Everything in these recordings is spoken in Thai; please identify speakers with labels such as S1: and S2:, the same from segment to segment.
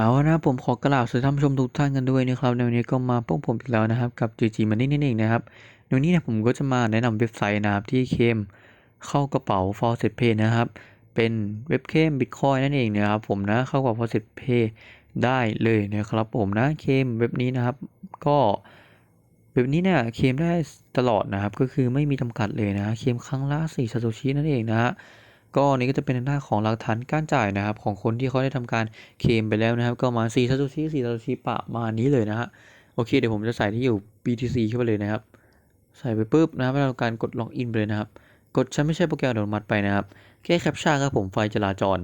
S1: เอาละผมขอกล่าวสวัสดีท่านผู้ชมทุกท่านกันด้วยนะครับในวันนี้ก็มาพบผมอีกแล้วนะครับกับ GG Money นั่นเองนะครับในวันนี้นี่ยผมก็จะมาแนะนำเว็บไซต์นะครับที่เคมเข้ากระเป๋า Faucet Pay นะครับเป็นเว็บเคม Bitcoin นั่นเองนะครับผมนะเข้ากับ Faucet Pay ได้เลยนะครับผมนะเคมเว็บนี้นะครับ ก็เว็บนี้เนี่ยเคมได้ตลอดนะครับก็คือไม่มีจำกัดเลยนะเคมครั้งละ4ซาโตชินั่นเองนะฮะ ก็นี่ก็จะเป็นหน้าของหลักฐานการจ่ายนะครับ ของคนที่เขาได้ทำการเคลมไปแล้วนะครับ ก็มา4ซาโตชิ4ซาโตชิประมาณนี้เลยนะฮะโอเคเดี๋ยวผมจะใส่ที่อยู่ BTC เข้าไปเลยนะครับ ใส่ไปปุ๊บนะครับแล้วทำการกดล็อกอินไปเลยนะครับ กดฉันไม่ใช่โปรแกรมอัตโนมัติไปนะครับแค่แคปชั่นครับผมไฟจราจร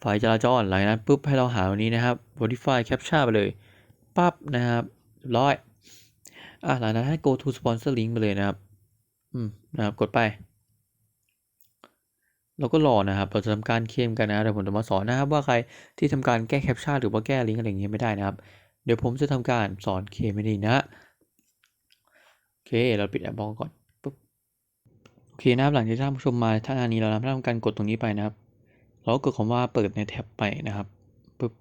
S1: ไฟจราจรหลังนั้นปุ๊บให้เราหาวันนี้นะครับ modify captcha ไปเลยปั๊บนะครับร้อยอะหลังนั้นให้ go to sponsor link ไปเลยนะครับ อืมนะครับกดไป เราก็รอนะครับ เราจะทำการเคลมกันนะเดี๋ยวผมจะมาสอนนะครับว่าใครที่ทำการแก้แคปชั่นหรือว่าแก้ลิงก์อะไรอย่างเงี้ยไม่ได้นะครับ เดี๋ยวผมจะทำการสอนเคลมไม่ดีนะโอเค เราปิดแอปบอกก่อนปุ๊บโอเคนะครับหลังจากที่ท่านผู้ชมมาท่านนี้เราทำการกดตรงนี้ไปนะครับ เราก็กดคำว่าเปิดในแท็บไปนะครับปุ๊บ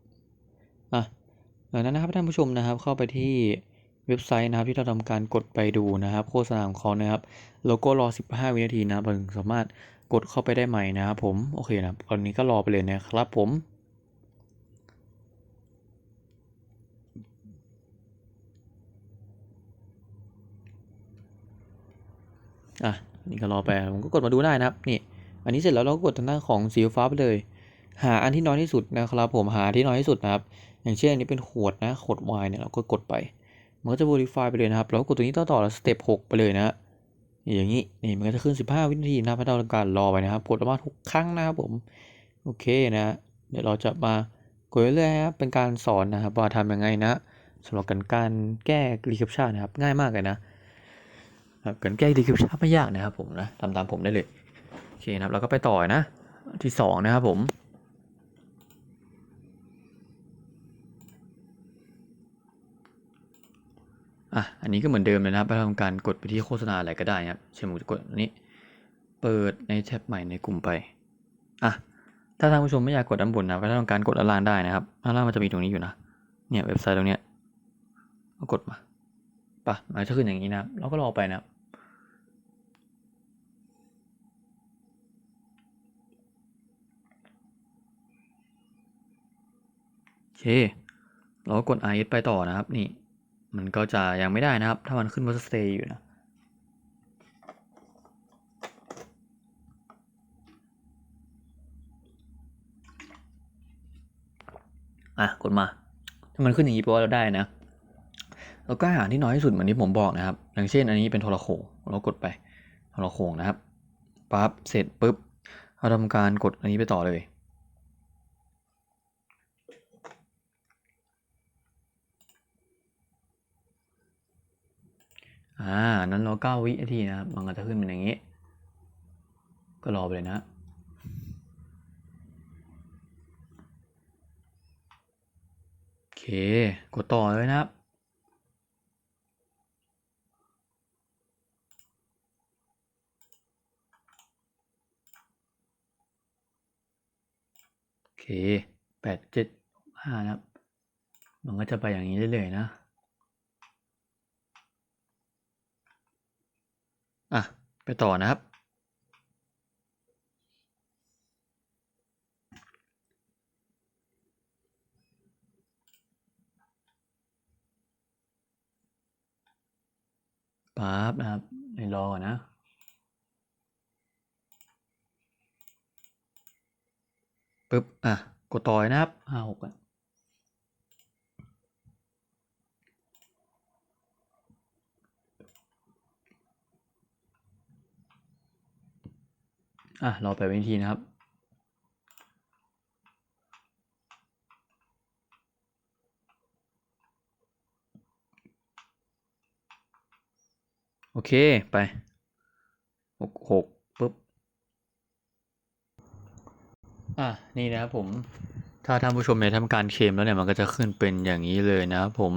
S1: อะหลังจากนั้นนะครับท่านผู้ชมนะครับเข้าไปที่เว็บไซต์นะครับที่เราทำการกดไปดูนะครับ โฆษณาของเขานะครับเราก็รอ 15 วินาทีนะเราถึงสามารถ กดเข้าไปได้ใหม่นะครับผมโอเคนะตอนนี้ก็รอไปเลยนะครับผมอะนี่ก็รอไปผมก็กดมาดูได้นะครับนี่อันนี้เสร็จแล้วเราก็กดทางด้านของสีฟ้าไปเลย หาอันที่น้อยที่สุดนะครับผมหาที่น้อยที่สุดนะครับ อย่างเช่นอันนี้เป็นขวดนะขวดไวน์เนี่ยเราก็กดไป มันก็จะ verify ไปเลยนะครับแล้วกดตัวนี้ต่อต่อแล้วสเต็ป6ไปเลยนะ อย่างนี้นี่มันก็จะขึ้น 15 วินาทีนะครับให้เราทำการรอไปนะครับ กดประมาณทุกครั้งนะครับผมโอเคนะ เดี๋ยวเราจะมากดเรื่อยๆครับเป็นการสอนนะครับว่าทำยังไงนะสำหรับการการแก้ recaptcha นะครับ ง่ายมากเลยนะครับการแก้ดีคริปชันไม่ยากนะครับผมนะทำตามผมได้เลยโอเคนะครับเราก็ไปต่อนะที่สองนะครับผม อะ อันนี้ก็เหมือนเดิมเลยนะครับเราทำการกดไปที่โฆษณาอะไรก็ได้นะครับเช่นผมจะกดอันนี้ เปิดในแท็บใหม่ในกลุ่มไป อะ ถ้าท่านผู้ชมไม่อยากกดด้านบนนะก็ทำการกดด้านล่างได้นะครับด้านล่างมันจะมีตรงนี้อยู่นะ เนี่ยเว็บไซต์ตรงเนี้ยก็กดมาปะมันจะขึ้นอย่างนี้นะครับเราก็รอไปนะครับโอเค เราก็กด IS ไปต่อนะครับ นี่ มันก็จะยังไม่ได้นะครับ ถ้ามันขึ้นว่า stay อยู่นะอะกดมา ถ้ามันขึ้นอย่างนี้แปลว่าเราได้นะ แล้วก็หาที่น้อยที่สุดเหมือนที่ผมบอกนะครับ อย่างเช่นอันนี้เป็นโทรโขงเรากดไปโทรโขงนะครับปั๊บเสร็จปุ๊บเราทำการกดอันนี้ไปต่อเลย อ่า นั้นรอเก้าวินาทีนะครับ มันก็จะขึ้นเป็นอย่างนี้ ก็รอไปเลยนะโอเค กดต่อเลยนะครับโอเคแปดเจ็ดห้านะครับ มันก็จะไปอย่างนี้เรื่อยๆนะ อะ ไปต่อนะครับ ปั๊บนะครับในรอนนะปึ๊บ อะ กดต่อยนะครับห้าหกอะ อะรอไปวินาทีนะครับโอเค ไปหกหกปุ๊บ อะ นี่นะครับผม ถ้าท่านผู้ชมเนี่ยทำการเคมแล้วเนี่ย มันก็จะขึ้นเป็นอย่างนี้เลยนะครับผม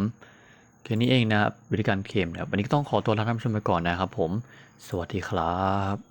S1: แค่นี้เองนะครับวิธีการเคลมนะครับวันนี้ก็ต้องขอตัวลาท่านผู้ชมไปก่อนนะครับผม สวัสดีครับ